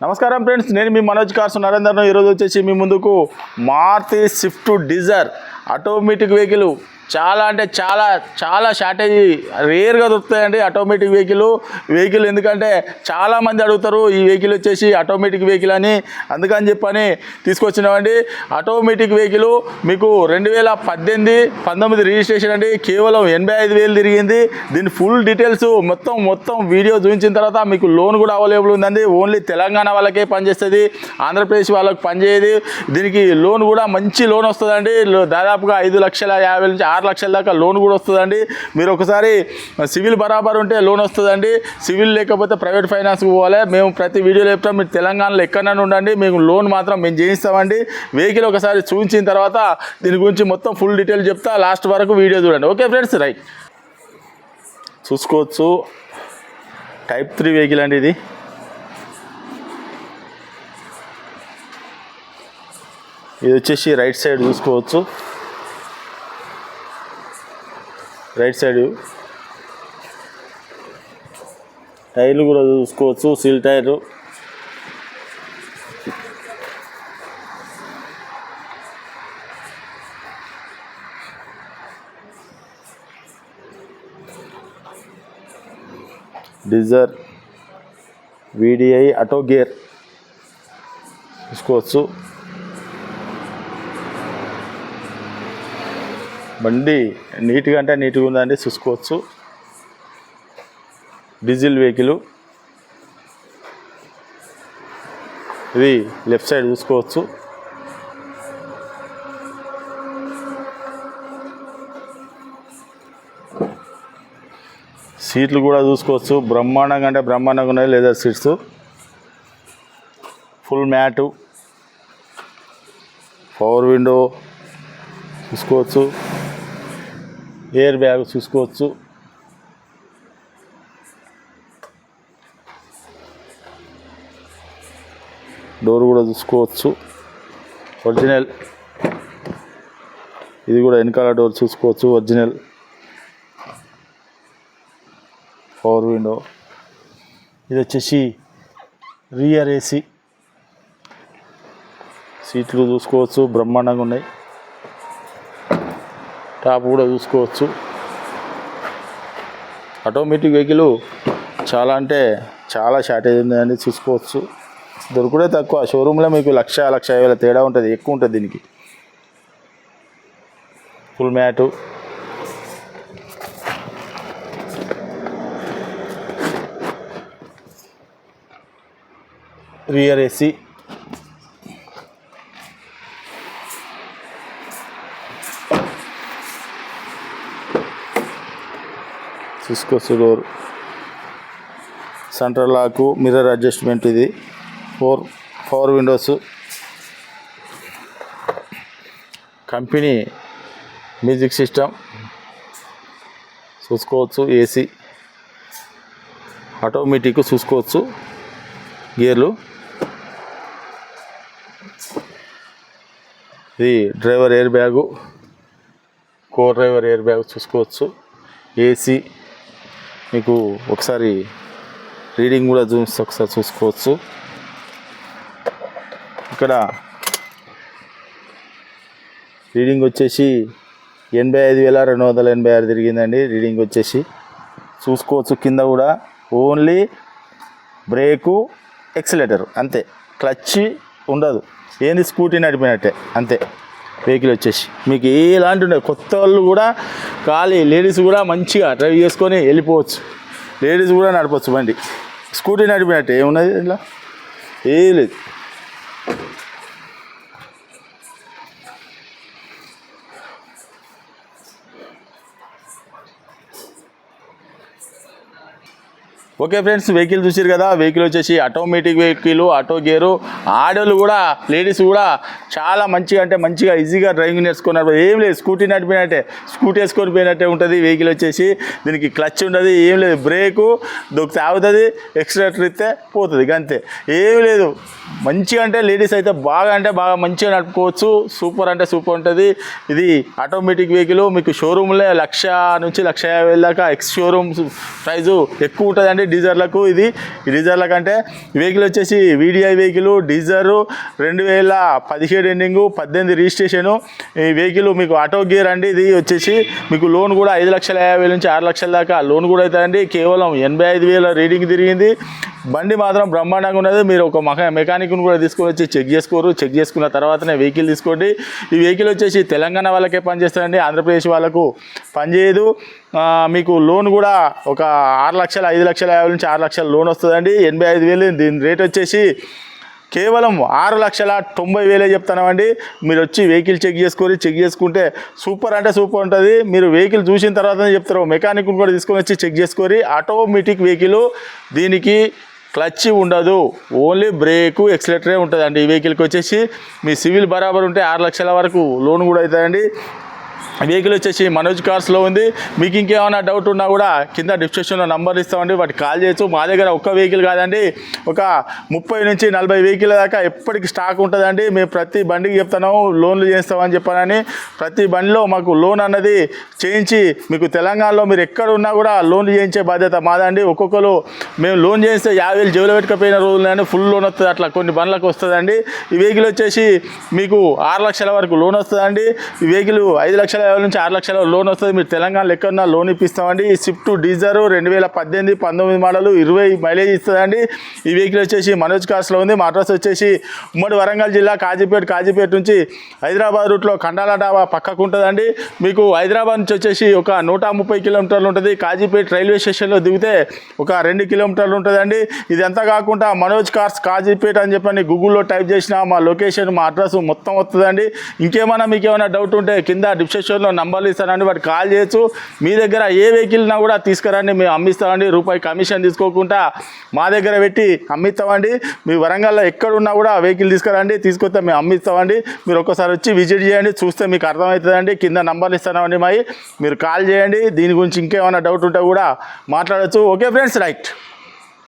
నమస్కారం ఫ్రెండ్స్ నేను మీ మనోజ్ కార్స్ నరేందర్ను ఈరోజు వచ్చేసి మీ ముందుకు Maruti Swift Dzire automatic vehicle చాలా అంటే చాలా చాలా షార్టేజ్ రేర్గా దొరుకుతాయండి ఆటోమేటిక్ వెహికల్ వెహికల్ ఎందుకంటే చాలామంది అడుగుతారు ఈ వెహికల్ వచ్చేసి ఆటోమేటిక్ వెహికల్ అని. అందుకని చెప్పని తీసుకొచ్చినామండి. ఆటోమేటిక్ వెహికల్ మీకు రెండు వేల పద్దెనిమిది పంతొమ్మిది రిజిస్ట్రేషన్ అండి. కేవలం ఎనభై ఐదు వేలు తిరిగింది. దీని ఫుల్ డీటెయిల్స్ మొత్తం మొత్తం వీడియో చూపించిన తర్వాత మీకు లోన్ కూడా అవైలబుల్ ఉందండి. ఓన్లీ తెలంగాణ వాళ్ళకే పనిచేస్తుంది. ఆంధ్రప్రదేశ్ వాళ్ళకి పనిచేయదు. దీనికి లోన్ కూడా మంచి లోన్ వస్తుందండి. దాదాపుగా ఐదు లక్షల యాభై నుంచి ఆరు లక్షల దాకా లోన్ కూడా వస్తుందండి. మీరు ఒకసారి సివిల్ బరాబర్ ఉంటే లోన్ వస్తుందండి. సివిల్ లేకపోతే ప్రైవేట్ ఫైనాన్స్కి పోవాలి. మేము ప్రతి వీడియోలో చెప్తాం మీరు తెలంగాణలో ఎక్కడైనా ఉండండి. మీకు లోన్ మాత్రం మేము చేయిస్తామండి. వెహికల్ ఒకసారి చూపించిన తర్వాత దీని గురించి మొత్తం ఫుల్ డీటెయిల్ చెప్తా. లాస్ట్ వరకు వీడియో చూడండి. Okay friends right. చూసుకోవచ్చు. టైప్ త్రీ వెహికల్ అండి ఇది. ఇది వచ్చేసి రైట్ సైడ్ చూసుకోవచ్చు. Right side. టైర్లు కూడా చూసుకోవచ్చు seal tyre Dzire VDI auto gear. చూసుకోవచ్చు. బండి నీట్గా అంటే నీట్గా ఉందండి చూసుకోవచ్చు. Diesel vehicle. ఇది లెఫ్ట్ సైడ్ చూసుకోవచ్చు. సీట్లు కూడా చూసుకోవచ్చు. బ్రహ్మాండంగా అంటే బ్రహ్మాండంగా ఉన్నాయి leather seats. Full mat. Power window చూసుకోవచ్చు. ఎయిర్ బ్యాగ్ చూసుకోవచ్చు. డోర్ కూడా చూసుకోవచ్చు. ఒరిజినల్. ఇది కూడా వెనకాల డోర్ చూసుకోవచ్చు ఒరిజినల్. పవర్ విండో ఇది వచ్చేసి రియర్ ఏసీ సీట్లు చూసుకోవచ్చు బ్రహ్మాండంగా ఉన్నాయి. టాప్ కూడా చూసుకోవచ్చు. ఆటోమేటిక్ వెహికల్ చాలా అంటే చాలా షార్టేజ్ ఉందండి చూసుకోవచ్చు. దొరుకుడే తక్కువ. షోరూంలో మీకు లక్ష లక్ష యాభై వేల తేడా ఉంటుంది. ఎక్కువ ఉంటుంది దీనికి. ఫుల్ మ్యాటు రియర్ ఏసీ చూసుకోవచ్చు door central lock mirror adjustment ఇది. Four four windows company music system చూసుకోవచ్చు ఏసీ ఆటోమేటిక్ చూసుకోవచ్చు గేర్లు ఇది driver air bag co driver air bag చూసుకోవచ్చు ఏసీ మీకు ఒకసారి రీడింగ్ కూడా చూస్తే ఒకసారి చూసుకోవచ్చు. ఇక్కడ రీడింగ్ వచ్చేసి ఎనభై ఐదు వేల రెండు వందల ఎనభై ఆరు తిరిగిందండి. రీడింగ్ వచ్చేసి చూసుకోవచ్చు కింద కూడా. ఓన్లీ బ్రేకు ఎక్సిలేటర్ అంతే. క్లచ్ ఉండదు. ఏంది స్కూటీ నడిపినట్టే అంతే. వెహికల్ వచ్చేసి. మీకు ఎలాంటి ఉండదు కొత్త వాళ్ళు కూడా ఖాళీ లేడీస్ కూడా మంచిగా డ్రైవ్ చేసుకొని వెళ్ళిపోవచ్చు. లేడీస్ కూడా నడపచ్చు బండి. స్కూటీ నడిపినట్టు ఏమున్నది ఇలా ఏ లేదు. ఓకే ఫ్రెండ్స్ వెహికల్ చూసారు కదా వెహికల్ వచ్చేసి ఆటోమేటిక్ వెహికల్ ఆటో గేరు ఆడోళ్ళు కూడా లేడీస్ కూడా చాలా మంచిగా అంటే మంచిగా ఈజీగా డ్రైవింగ్ నేర్చుకున్నారు. ఏం లేదు స్కూటీ నడిపినట్టే స్కూటీ వేసుకొని పోయినట్టే ఉంటుంది వెహికల్ వచ్చేసి. దీనికి క్లచ్ ఉండదు ఏం లేదు. బ్రేకు దొక్కితే ఆగుతుంది ఎక్స్ట్రేటర్ ఇస్తే పోతుంది అంతే ఏం లేదు. మంచిగా అంటే లేడీస్ అయితే బాగా అంటే బాగా మంచిగా నడుపుకోవచ్చు. సూపర్ అంటే సూపర్ ఉంటుంది. ఇది ఆటోమేటిక్ వెహికల్ మీకు షోరూంలో లక్ష నుంచి లక్ష యాభై దాకా ఎక్స్ షోరూమ్ ప్రైజు ఎక్కువ ఉంటుందండి. డీజర్లకు ఇది. డీజర్ల కంటే వెహికల్ వచ్చేసి వీడిఐ వెహికల్ డీజర్ రెండు వేల పదిహేడు ఎండింగు పద్దెనిమిది రిజిస్ట్రేషను. ఈ వెహికల్ మీకు ఆటో గేర్ అండి ఇది వచ్చేసి మీకు లోన్ కూడా ఐదు లక్షల యాభై వేల నుంచి ఆరు లక్షల దాకా లోన్ కూడా అవుతుందండి కేవలం ఎనభై ఐదు వేల రీడింగ్ తిరిగింది. బండి మాత్రం బ్రహ్మాండంగా ఉన్నది. మీరు ఒక మహా మెకానిక్ను కూడా తీసుకొని వచ్చి చెక్ చేసుకోరు. చెక్ చేసుకున్న తర్వాతనే వెహికల్ తీసుకోండి. ఈ వెహికల్ వచ్చేసి తెలంగాణ వాళ్ళకే పనిచేస్తుందండి. ఆంధ్రప్రదేశ్ వాళ్ళకు పనిచేయదు. మీకు లోన్ కూడా ఒక ఆరు లక్షల ఐదు లక్షల యాభై నుంచి ఆరు లక్షల లోన్ వస్తుందండి. ఎనభై ఐదు వేలు. దీని రేట్ వచ్చేసి కేవలం ఆరు లక్షల తొంభై వేలే చెప్తానండి మీరు వచ్చి వెహికల్ చెక్ చేసుకొని చెక్ చేసుకుంటే సూపర్ అంటే సూపర్ ఉంటుంది. మీరు వెహికల్ చూసిన తర్వాతనే చెప్తారు. మెకానిక్ కూడా తీసుకొని వచ్చి చెక్ చేసుకొని ఆటోమేటిక్ వెహికల్. దీనికి క్లచ్ ఉండదు. ఓన్లీ బ్రేకు ఎక్సలేటరే ఉంటుందండి. ఈ వెహికల్కి వచ్చేసి మీ సివిల్ బరాబర్ ఉంటే ఆరు లక్షల వరకు లోన్ కూడా అవుతుందండి వెహికల్ వచ్చేసి మనోజ్ కార్స్లో ఉంది. మీకు ఇంకేమైనా డౌట్ ఉన్నా కూడా కింద డిస్క్రిప్షన్లో నంబర్ ఇస్తామండి. వాటికి కాల్ చేయొచ్చు. మా దగ్గర ఒక్క వెహికల్ కాదండి. ఒక ముప్పై నుంచి నలభై వెహికల్ దాకా ఎప్పటికి స్టాక్ ఉంటుందండి. మేము ప్రతి బండికి చెప్తున్నాము. లోన్లు చేస్తామని చెప్పానని. ప్రతి బండిలో మాకు లోన్ అన్నది చేయించి మీకు తెలంగాణలో మీరు ఎక్కడ ఉన్నా కూడా లోన్లు చేయించే బాధ్యత మాదండి. ఒక్కొక్కరు మేము లోన్ చేస్తే యాభై వేలు జైలు పెట్టుకపోయిన రోజులు ఫుల్ లోన్ వస్తుంది. అట్లా కొన్ని బండ్లకు వస్తుందండి. ఈ వెహికల్ వచ్చేసి మీకు ఆరు లక్షల వరకు లోన్ వస్తుందండి. ఈ వెహికల్ ఐదు లక్షల యాభై నుంచి ఆరు లక్షల లోన్ వస్తుంది. మీరు తెలంగాణ లెక్కన లోన్ ఇప్పిస్తామండి. ఈ స్విఫ్ట్ డీజర్ రెండు వేల పద్దెనిమిది పంతొమ్మిది మోడల్ ఇరవై మైలేజ్ ఇస్తుందండి. ఈ వెహికల్ వచ్చేసి మనోజ్ కార్స్లో ఉంది. మా అడ్రస్ వచ్చేసి ఉమ్మడి వరంగల్ జిల్లా కాజీపేట కాజీపేట నుంచి హైదరాబాద్ రూట్లో కండాల డాబా పక్కకు ఉంటుందండి. మీకు హైదరాబాద్ నుంచి వచ్చేసి ఒక నూట ముప్పై కిలోమీటర్లు ఉంటుంది. కాజీపేట రైల్వే స్టేషన్లో దిగితే ఒక రెండు కిలోమీటర్లు ఉంటుందండి. ఇదంతా కాకుండా మనోజ్ కార్స్ కాజీపేట అని చెప్పని గూగుల్లో టైప్ చేసిన మా లొకేషన్ మా అడ్రస్ మొత్తం వస్తుందండి. ఇంకేమైనా మీకు ఏమైనా డౌట్ ఉంటే కింద డిస్క్రిప్షన్లో నంబర్లు ఇస్తానండి వాటి కాల్ చేయొచ్చు. మీ దగ్గర ఏ వెహికల్నా కూడా తీసుకురండి మేము అమ్మిస్తామండి. రూపాయి కమిషన్ తీసుకోకుండా మా దగ్గర పెట్టి అమ్మిస్తామండి. మీ వరంగల్లో ఎక్కడున్నా కూడా వెహికల్ తీసుకురండి తీసుకొస్తే మేము అమ్మిస్తామండి. మీరు ఒక్కసారి వచ్చి విజిట్ చేయండి చూస్తే మీకు అర్థమవుతుందండి. కింద నంబర్లు ఇస్తామండి మరి. మీరు కాల్ చేయండి దీని గురించి ఇంకేమైనా డౌట్ ఉంటే కూడా మాట్లాడచ్చు. Okay friends right.